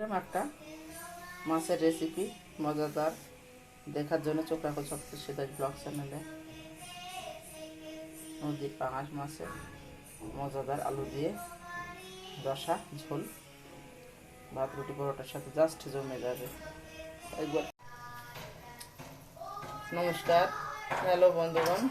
এরকম একটা মাছের রেসিপি মজাদার। দেখার জন্য চোখ রাখো ছোট্ট সেটা ব্লগ চ্যানেলে নদীর পাঙাশ মাছের মজাদার আলু দিয়ে রসা, ঝোল, ভাত, রুটি, পরোটার সাথে জাস্ট জমে যাবে। একবার নমস্কার। হ্যালো বন্ধুগণ,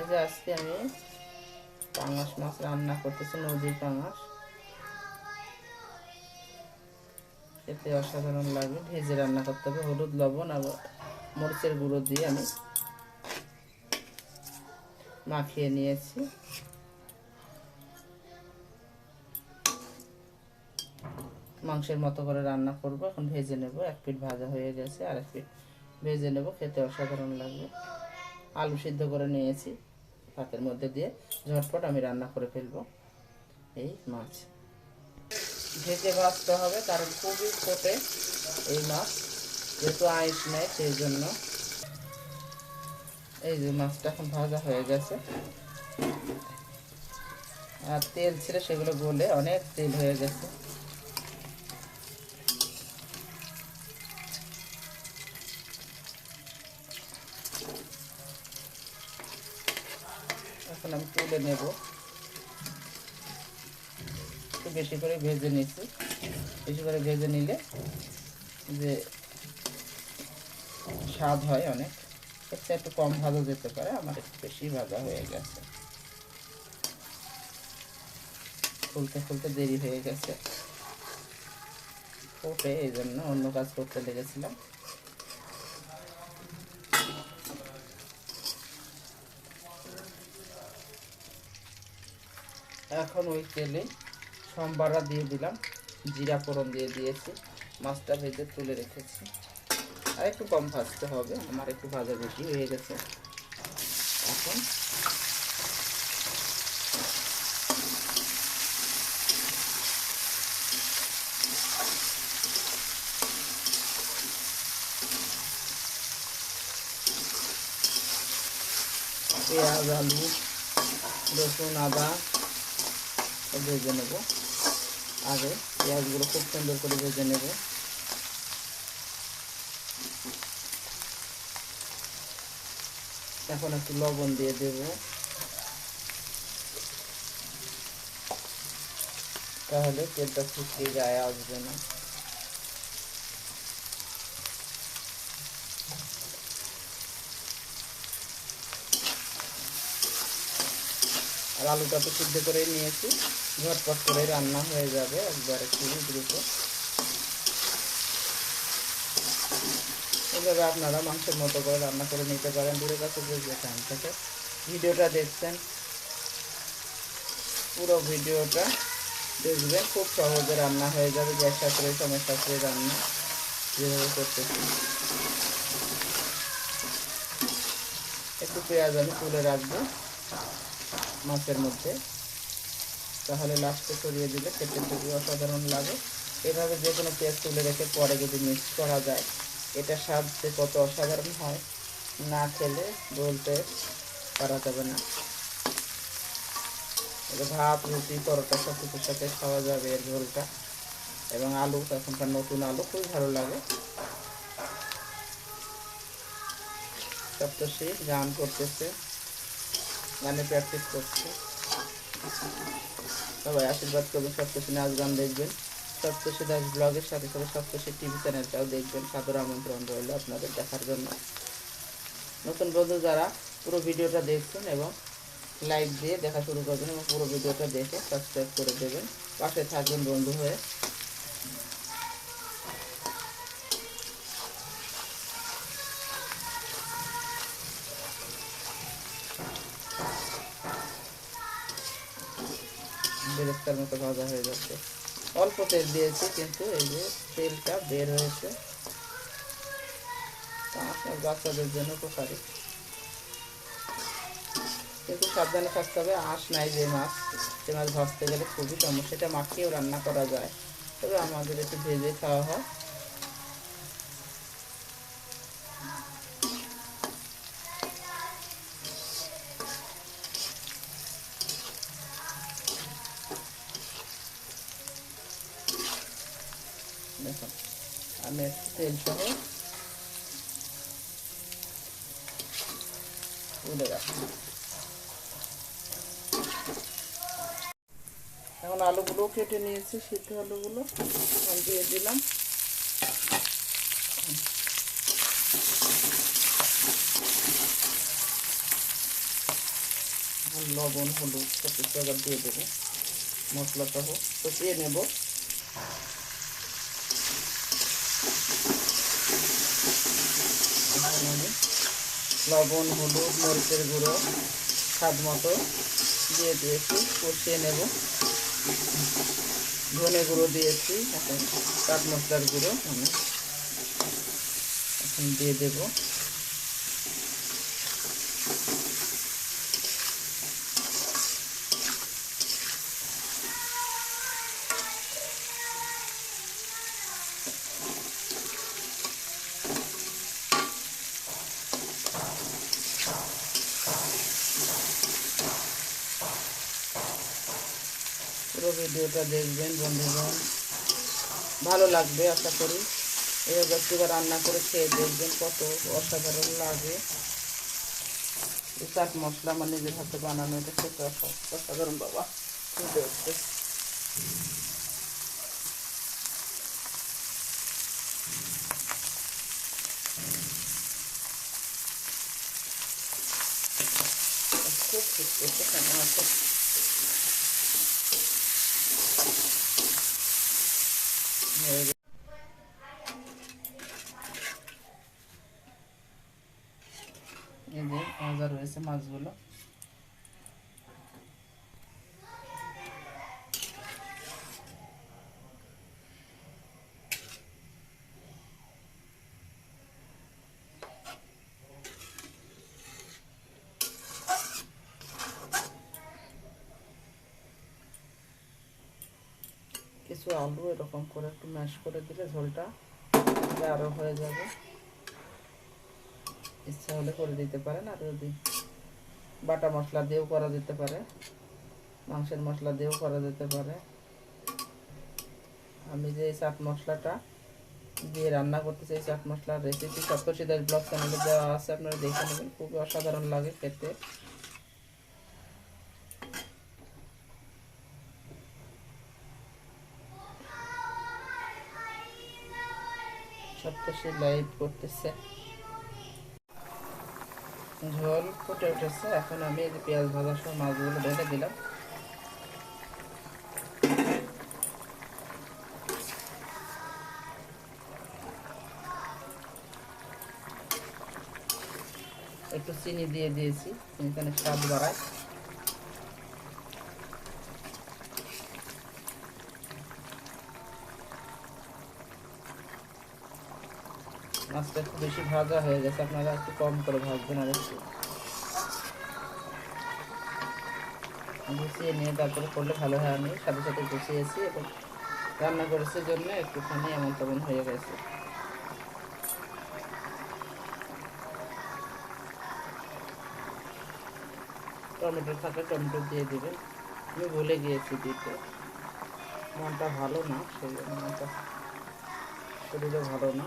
এই যে আজকে আমি পাঙাশ মাছ রান্না করতেছি নদীর পাঙাশ। খেতে অসাধারণ লাগবে। ভেজে রান্না করতে হবে। হলুদ, লবণ আর মরিচের গুঁড়ো দিয়ে আমি মাখিয়ে নিয়েছি। মাংসের মতো করে রান্না করব। এখন ভেজে নেব। এক পিঠ ভাজা হয়ে গেছে। আর এক পিঠ ভেজে নেব। খেতে অসাধারণ লাগবে। আলু সিদ্ধ করে নিয়েছি। ভাতের মধ্যে দিয়ে ঝটপট আমি রান্না করে ফেলব। এই মাছ। ভেজে ভাজতে হবে, কারণ খুবই ফোটে এই মাছ, যেহেতু আইস নেয় সেই জন্য। এই যে মাছটা এখন ভাজা হয়ে গেছে। আর তেল ছিল সেগুলো গলে অনেক তেল হয়ে গেছে। এখন আমি তুলে নেব। বেশি করে ভেজে নিচ্ছি। বেশি করে ভেজে নিলে যে স্বাদ হয় অনেক। এটা একটু কম ভাজা যেতে পারে, আমার একটু বেশি ভাজা হয়ে গেছে। ফুলতে ফুলতে দেরি হয়ে গেছে। ফোটে, এই জন্য অন্য কাজ করতে লেগেছিলাম। এখন ওই তেলে সম্বারা দিয়ে দিলাম। জিরা ফোড়ন দিয়ে দিয়েছি। মাছটা ভেজে তুলে রেখেছি। আর একটু কম ভাজতে হবে। আমার একটু ভাজা বেশি হয়ে গেছে। এখন পেঁয়াজ, আলু, রসুন, আদা, ভেজে নেব। আগে পেঁয়াজগুলো খুব সুন্দর করে ভেজে নেব। এখন একটু লবণ দিয়ে দেব। তাহলে তেলটা ফুটিয়ে গায়ে আসবে না। আর আলুটা তো সিদ্ধ করে নিয়েছি। ঝটপট করে রান্না হয়ে যাবে একবারে খুবই দ্রুত। এভাবে আপনারা মাংসের মতো করে রান্না করে নিতে পারেন দূরের কাছে যে যেখান থেকে ভিডিওটা দেখছেন। পুরো ভিডিওটা দেখবেন, খুব সহজে রান্না হয়ে যাবে গ্যাস সাথে সময় সাথে রান্না যেভাবে করতেছি। একটু পেঁয়াজ আমি তুলে রাখব। মাছের মধ্যে। তাহলে লাস্টে সরিয়ে দিলে খেতে খুবই অসাধারণ লাগে। এভাবে যে কোনো পেঁয়াজ তুলে রেখে পরে যদি মিক্স করা যায়, এটা স্বাদ যে কত অসাধারণ হয়, না খেলে বলতে পারা যাবে না। এটা ভাত, রুটি, পরোটা সব কিছুর সাথে খাওয়া যাবে এর ঝোলটা। এবং আলু, এখনকার নতুন আলু, খুবই ভালো লাগে। সপ্তশী গান করতেছে। গানে প্র্যাকটিস করছে। সবাই আশীর্বাদ করবেন সপ্তশী নাচ গান দেখবেন। সপ্তশী দাস ব্লগের সাথে সাথে সপ্তশী টিভি চ্যানেলটাও দেখবেন। সাদর আমন্ত্রণ রইল আপনাদের দেখার জন্য। নতুন বন্ধু যারা, পুরো ভিডিওটা দেখছেন এবং লাইক দিয়ে দেখা শুরু করবেন এবং পুরো ভিডিওটা দেখে সাবস্ক্রাইব করে দেবেন। পাশে থাকবেন বন্ধু হয়ে। বেরেস্তার মতো ভাজা হয়ে যাচ্ছে। অল্প তেল দিয়েছি, কিন্তু এই যে তেলটা বের হয়েছে। আপনার বাচ্চাদের জন্য উপকারী। কিন্তু সাবধানে থাকতে হবে, আঁশ নাই যে মাছ সে মাছ ভাজতে গেলে খুবই সমস্যা। সেটা মাখিয়েও রান্না করা যায়। তবে আমাদের একটু ভেজে খাওয়া হয় দেখুন আমি একটু তেল সহ এখন আলুগুলো কেটে নিয়েছি, সিদ্ধ আলুগুলো। দিয়ে দিলাম। লবণ, হলুদ সব কিছু দিয়ে দেবো। মশলা তো কষিয়ে নেব এখন আমি লবণ, হলুদ, মরিচের গুঁড়ো, স্বাদ মতো দিয়ে দিয়েছি, কষিয়ে নেব। ধনে গুঁড়ো দিয়েছি, এখন কাঠ মশলার গুঁড়ো আমি এখন দিয়ে দেব পুরো ভিডিওটা দেখবেন, বন্ধুগণ। ভালো লাগবে, আশা করি। এভাবে একটুবার রান্না করে খেয়ে দেখবেন কত অসাধারণ লাগে। এই চাট মশলা আমার নিজের হাতে বানানো, এটা খেতে অসা- অসাধারণ, বাবা। ফুটে উঠছে খুব ফুটতেছে কেমন আছে হয়ে গেছে। এই যে ভাজা রয়েছে মাছগুলো কিছু আলু এরকম করে একটু ম্যাশ করে দিলে ঝোলটা আরও হয়ে যাবে। ইচ্ছা হলে করে দিতে পারেন, আর যদি বাটা মশলা দিয়েও করা যেতে পারে, মাংসের মশলা দিয়েও করা যেতে পারে। আমি যে চাট মশলাটা দিয়ে রান্না করতে চাই চাট মশলার রেসিপি সপ্তশী দাস ব্লগ চ্যানেলে দেওয়া আছে, আপনারা দেখে নেবেন, খুবই অসাধারণ লাগে খেতে। সপ্তশী লাইভ করতেছে। ঝোল ফুটে উঠেছে। এখন আমি পেঁয়াজ ভাজা সহ মাছগুলো ঢেলে দিলাম। একটু চিনি দিয়ে দিয়েছি। চিনিখানে স্বাদ বাড়ায়। মাছটা একটু বেশি ভাজা হয়ে গেছে, আপনারা একটু কম করে ভাজবেন আর একটু। গুছিয়ে নিয়ে তারপরে করলে ভালো হয়। আমি সাথে সাথে গুছিয়েছি এবং রান্না করেছি জন্য একটুখানি এমন তেমন হয়ে গেছে। টমেটো থাকলে টমেটো দিয়ে দেবেন। আমি ভুলে গিয়েছি দিতে। মনটা ভালো না, সেই মনটা শরীরও ভালো না।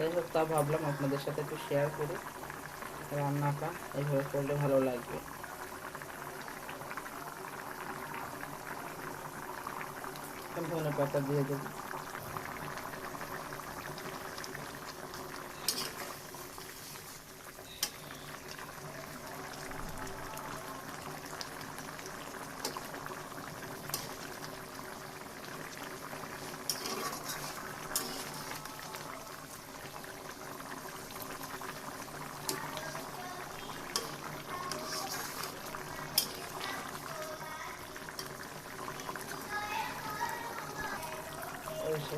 যাই হোক, তা ভাবলাম আপনাদের সাথে একটু শেয়ার করি। রান্নাটা এইভাবে করলে ভালো লাগবে। ধনে পাতা দিয়ে দেবো।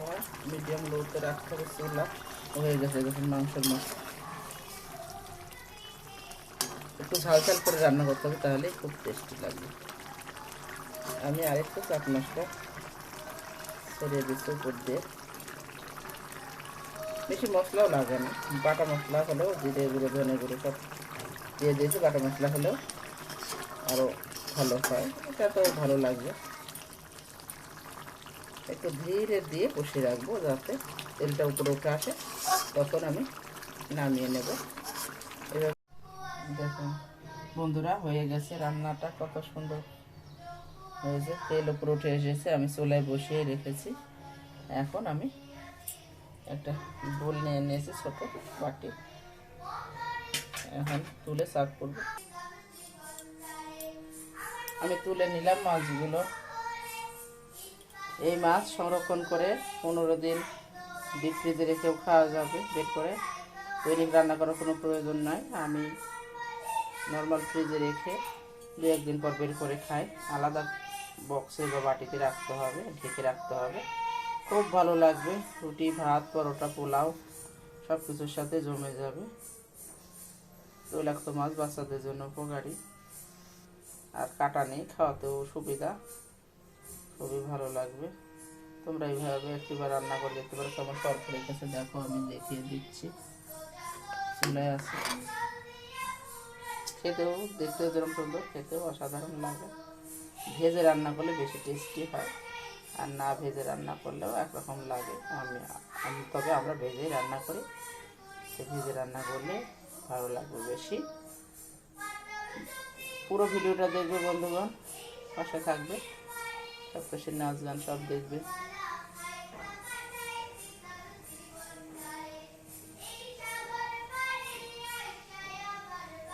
সময় মিডিয়াম লোতে রাখতে হবে চুলা হয়ে গেছে যখন মাংসের মাছ। একটু ঝাল ঝাল করে রান্না করতে হবে, তাহলে খুব টেস্টি লাগবে। আমি আরেকটু চাট মশলা ছড়িয়ে দিচ্ছি উপর দিয়ে। বেশি মশলাও লাগে না, বাটা মশলা হলেও জিরে গুঁড়ো, ধনে গুঁড়ো সব দিয়ে দিয়েছি, বাটা মশলা হলেও আরও ভালো হয়, এটা তো ভালো লাগবে। একটু ধীরে দিয়ে বসিয়ে রাখব যাতে তেলটা উপরে উঠে আসে। তখন আমি নামিয়ে নেব। এবার দেখুন, বন্ধুরা, হয়ে গেছে রান্নাটা কত সুন্দর হয়েছে। তেল উপরে উঠে এসেছে, আমি চুলায় বসিয়ে রেখেছি। এখন আমি একটা বোল নিয়ে নিয়েছি, ছোট বাটি। এখন তুলে সার্ভ করব। আমি তুলে নিলাম মাছগুলো। এই মাছ সংরক্ষণ করে পনেরো দিন ডিপ ফ্রিজে রেখেও খাওয়া যাবে, বের করে। দৈনিক রান্না করার কোনো প্রয়োজন নাই। আমি নর্মাল ফ্রিজে রেখে দু একদিন পর বের করে খাই। আলাদা বক্সে বা বাটিতে রাখতে হবে, ঢেকে রাখতে হবে। খুব ভালো লাগবে। রুটি, ভাত, পরোটা, পোলাও সব কিছুর সাথে জমে যাবে। তৈলাক্ত মাছ বাচ্চাদের জন্য উপকারী। আর কাটা নেই, খাওয়াতেও সুবিধা। খুবই ভালো লাগবে। তোমরা এইভাবে একটিবার রান্না করে দেখতে পারো। তোমার সরকারের কাছে দেখো, আমি দেখিয়ে দিচ্ছি। চলে আসে। খেতেও, দেখতেও যেরকম সুন্দর, খেতেও অসাধারণ লাগে। ভেজে রান্না করলে বেশি টেস্টি হয়। আর না ভেজে রান্না করলেও একরকম লাগে। আমি আমি, তবে আমরা ভেজেই রান্না করি। সে ভেজে রান্না করলে ভালো লাগবে বেশি। পুরো ভিডিওটা দেখবে বন্ধুগণ। পাশে থাকবে। নাচ গান সব দেখবে।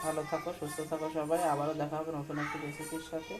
ভালো থাকো, সুস্থ থাকো সবাই। আবারও দেখা হবে নতুন একটি রেসিপির সাথে।